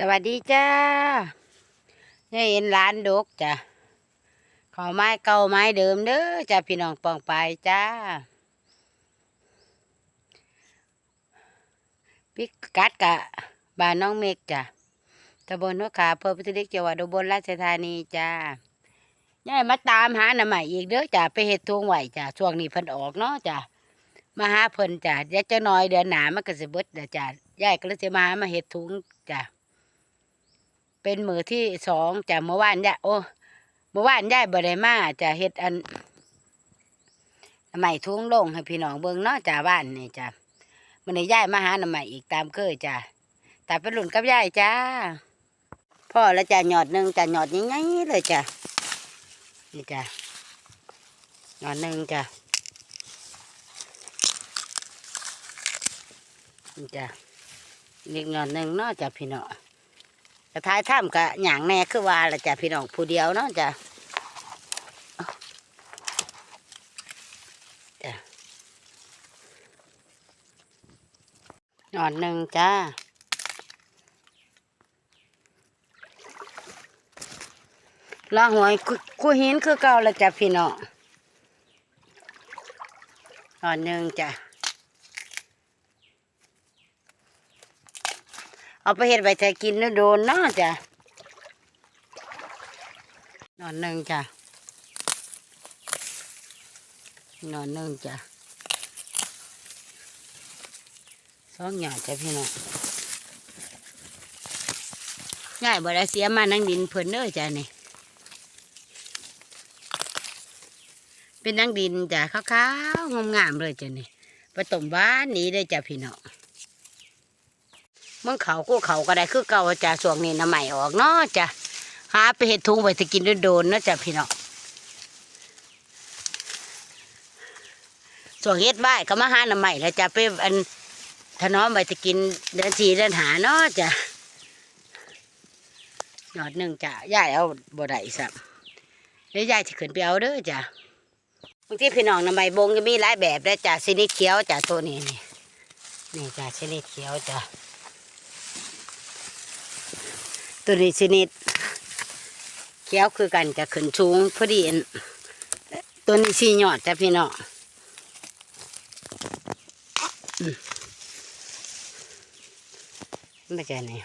สวัสดีจ้าเนี่ยเห็นร้านดกจ้ะ ขอไม้เก่าไม้เดิมเด้อจ้าพี่น้องปองไปจ้า พิกัดกะบ้านน้องเมกจ้ะตำบลหัวขาอำเภอพุทธเล็กจังหวัดอุบลราชธานีจ้าย่ายมาตามหาหน่อใหม่อีกเด้อจ้าไปเฮ็ดทวงไหวจ้าช่วงนี้เพิ่นออกเนาะจ้ามาหาเพิ่นจ้าเดี๋ยวจะน้อยเดือนหนามันก็สิเบิดเด้อจ้าย่ายก็เลยจะมาหามาเฮ็ดทุงจ้า เป็นมือที่สองจากเมื่อวานย่าโอ้เมื่อวานยายบ่ได้มาจะเฮ็ดอันใหม่ทุ่งลงให้พี่น้องเบิ่งเนาะจ้าบ้านนี่จ้ามันนี้ย่ายมาหาหน่อใหม่อีกตามเคยจ้าแต่เป็นหลุนกับย่ายจ้าพ่อแล้วจ้าหยอดหนึ่งจ้าหยอดใหญ่ๆเลยจ้านี่จ้าหยอดหนึ่งจ้านี่จ้าอีกหยอดหนึ่งเนาะจ้าพี่น้อง ระท้ายถ้ำกะหยางแน่คือว่าละจ้ะพี่น้องผู้เดียวเนาะจ้ะจ้ะนอนหนึ่งจ้าลาหวยคู่หินคือเก่าละจ้ะพี่น้องนอนหนึ่งจ้ะ เอาไปเห็ดใบใจกินแล้วโดนเนาจ้ะนอนหนึ่งจ้ะนอนหนึ่งจ้ะสองหยาจ้ะพี่น้องง่ายบ่ได้เสียมานั่งดินเพิ่นเด้อจ้ะนี่เป็นนั่งดินจ้ะขาวๆงามๆเลยจ้ะนี่ไปต้มบ้านนี้ได้จ้ะพี่น้อง มึงเขากูเขาก็ได้คือเก่าจ้ะสวงนี้น้ำใหม่ออกเนาะจ้ะหาไปเห็ดทุงไปจะกินโดนๆนะจ้ะพี่น้องสวงเฮ็ดบ้ายก็มาหาน้ำใหม่แล้วจ้ะไปอันถนอมไปจะกินเดือนสี่เดือนหาเนาะจ้ะหยอดหนึ่งจ้ะยายเอาบ่ได้สับเดี๋ยวยายจะขึ้นไปเอาเด้อจ้ะบางทีพี่น้องน้ำใหม่บงก็มีหลายแบบแล้วจ้ะชนิดเขียวจ้ะตัวนี้นี่นี่จ้ะชนิดเขียวจ้ะ ตัวนี้ชนิดเขียวคือกันจะขึ้นสูงพอดีอันตัวนี้สีหยอดจ้ะพี่น้องไม่ใช่นี่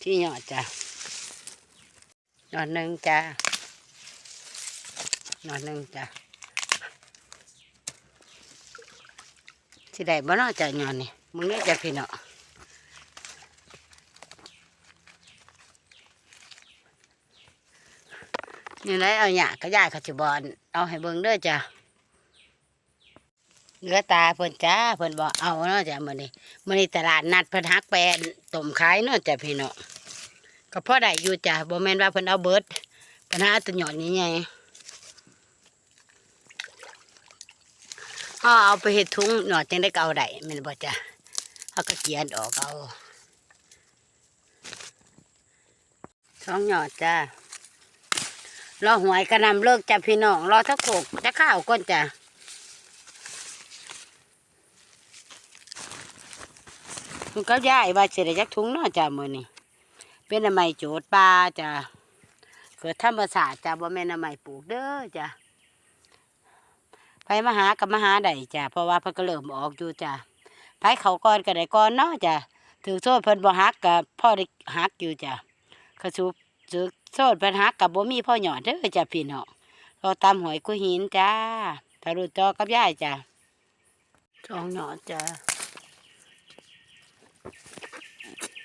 ที่หยอดจ้ะหยอดหนึ่งจ้ะหยอดหนึ่งจ้ะสิได้บ่เนาจะหยอดนี่มึงนี่จะพี่น้อง นี่ไรเอาหยาก็ยายเขาจะบอนเอาให้เบิ่งเด้อจ้ะเนื้อตาเพิ่นจ้าเพิ่นบอกเอาเนาะจ้ะมื้อนี้มื้อนี้ตลาดนัดเพิ่นฮักแปนต้มขายเนาะจ้ะพี่เน้องก็พอได้อยู่จ้ะบ่แม่นว่าเพิ่นเอาเบิดเพิ่นหาตัวหยอดใหญ่ๆเอาเอาไปเฮ็ดถุงหยอดจังได้ก็เอาได้แม่นบ่จ้ะเฮาก็เขียนออกเอาสองหยอดจ้า รอหวยกระนำเลิกจ้ะพี่น้องรอทักโขกจะข้าวก้นจ้ะมันก็ย้ายว่าเสร็จจากถุงเนาะจ้ะมือนี่เป็นอะไมโจดปลาจ้ะเกิดธรรมศาสตร์จ้ะบ่แม่นอะไมปลูกเด้อจ้ะไปมาหากับมาหาได้จ้ะเพราะว่าเพิ่นก็เริ่มออกอยู่จ้ะไปเขาก่อนก็ได้ก่อนเนาะจ้ะถือโทษเพิ่นบ่ฮักกับพ่อได้ฮักอยู่จ้ะเขาสูบถือ โซดปัญหากับบ่มีพ่อหยอดเด้อจ้ะพี่น้องเราตามหอยกุหินจ้าทารุจอกับยายจ้ะสองหยอดจ้ะ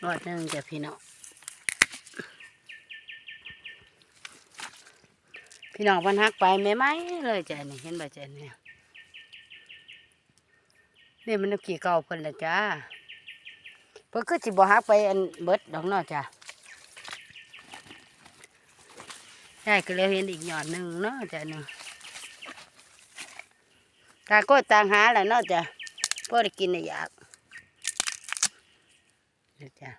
รอดหนึ่งจ้ะพี่น้องพี่น้องพันหักไปไม่ไหมเลยจ้ะนี่เห็นบ่จ้ะเนี่ยนี่มันน้ำขี้เก่าเพิ่นละจ้าเพิ่นก็สิบ่หักไปอันเบิดดอกเนาะจ้ะ ใช่ก็เลยเห็นอีกหยอดหนึ่งเนาะจ้ะหนึ่งตางก็ต่างหาแหละเนาะจ้ะพอได้กินได้อยากเดี๋ยวจ้ะ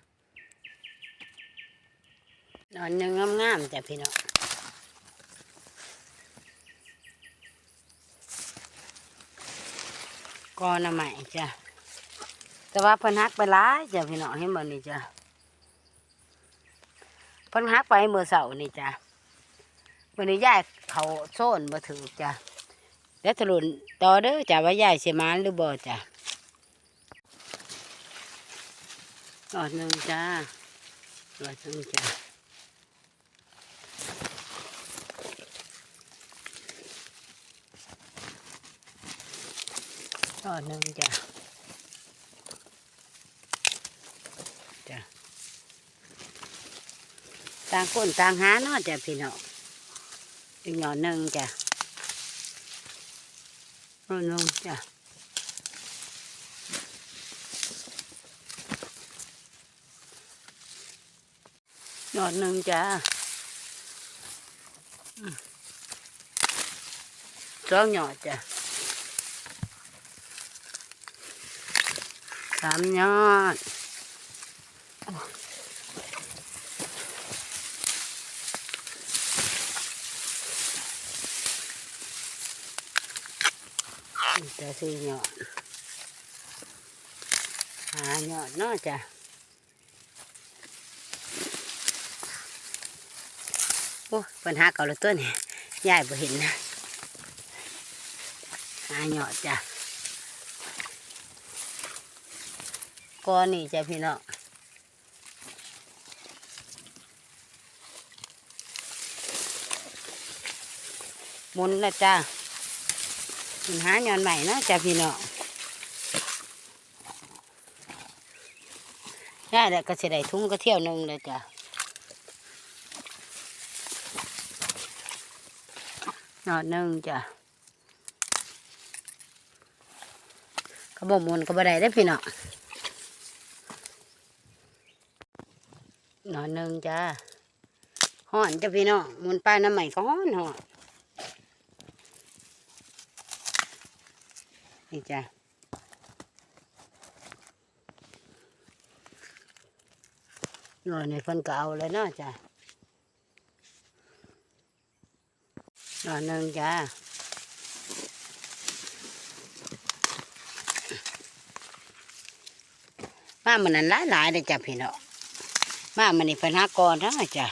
หนอนหนึ่งงามๆจ้ะพี่น้องกอน่อใหม่จ้ะแต่ว่าพนฮักไปหลายจ้ะพี่น้องเห็นบ่นี่จ้ะพนฮักไปเมื่อเสาร์นี่จ้ะ วันนี้ยายเขาโซนบ่ถือจ้ะแล้วทะลุนต่อเด้อจ้ะว่ายายสิมานหรือบ่จ้ะหลอดหนึ่งจ้าหลอดหนึ่งจ้ะหลอดหนึ่งจ้ะจ้ะต่างคนต่างหาเนาะจ้ะพี่น้อง อีกหน่อยหนึ่งจ้ะหน่อยหนึ่งจ้ะหน่อยหนึ่งจ้ะอืมสองหน่อยจ้ะสามหน่อย จะซื้อหยอดหาหยอดเนาะจ้ะโอ้ปัญหาเก่าและตัวนี่ยายบ่เห็นนะหาหยอดจ้ะก้อนนี่จ้ะพี่น้องมุนนะจ้าะสิหาย้อนใหม่นะจ้ะพี่น้องได้แล้วก็สิได้ทุ่งก็เที่ยวหนึงเลยจ้ะหนอดหนึ่งจ้ะเขาบอกมุนก็บ่ได้ได้พี่น้องหนอดหนึ่งจ้ะห่อนจ้ะพี่น้องมุนป้าน้ำใหม่ก็ห่อนห่อน นี่จ้ะหน่อยในเพิ่นก็เอาเลยเนาะจ้ะหน่อยหนึ่งจ้ะมามันนั้นหลายหลายๆเลยจ้ะพี่น้องมามันนี่เพิ่นหากรทั้งนั้นจ้ะ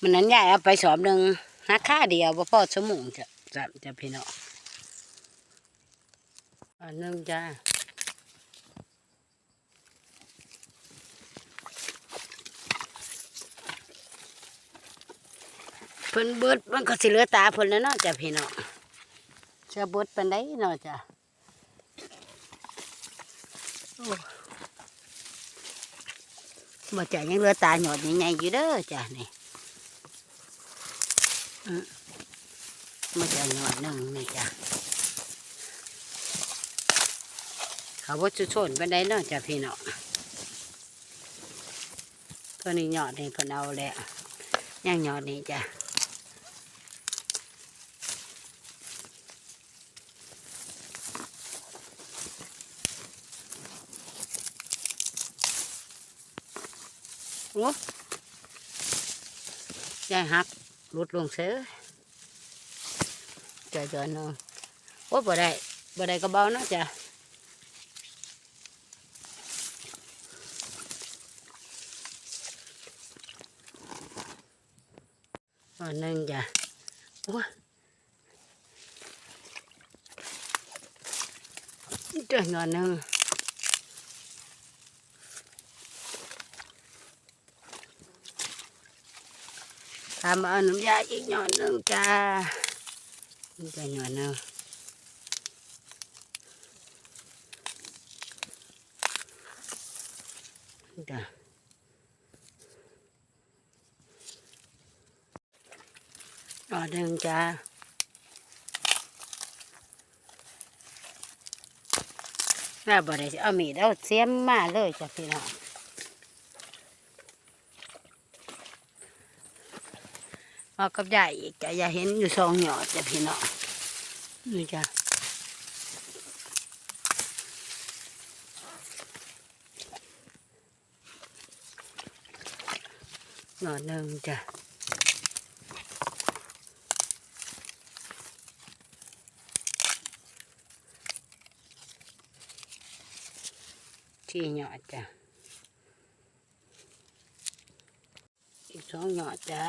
มันนั้นยายเอาไปสอบหนึ่งหาค่าเดียวบ่พอสมุงจ้ะจ้ะจ้ะพี่น้อง อันนึงจ้าเพิ่นเบิดมันก็สิเหลือตาเพิ่นแล้วเนาะจ้ะพี่น้องจะเบิดปานใดเนาะจ้ะบ่จ้ะยังเหลือตาหยอดใหญ่ๆอยู่เด้อจ้ะนี่มบ่จ้ะหยอดหนึงนี่จ้ะ เขาว่าจะชนไปได้เนาะจ้ะพี่เนาะตัวนี้หยอดนี่เพนเอาแล้วย่างหยอดนี่จ้ะโอ้ยายหักหลุดลงเสือจะจอนเนาะโอ้บ่ได้บ่ได้ก็เบาเนาะจ้ะ อันนึงจ้ะโอ้ยเจ้าหน่อยหนึงทำเอาน้ำยาอีกหน่อยหนึงจ้านี่จ้ะหน่อยหนึงจ้ อ๋อหนึ่งจ้าแล้วบ่ได้สิเอามีดเอาเสียมมาเลยจ้ะพี่น้องเอากับยายอีกจ้ะยายเห็นอยู่สองหยอดจ้ะพี่น้องนี่จ้ะหยอดหนึ่งจ้ะ นสี่หยอดจ้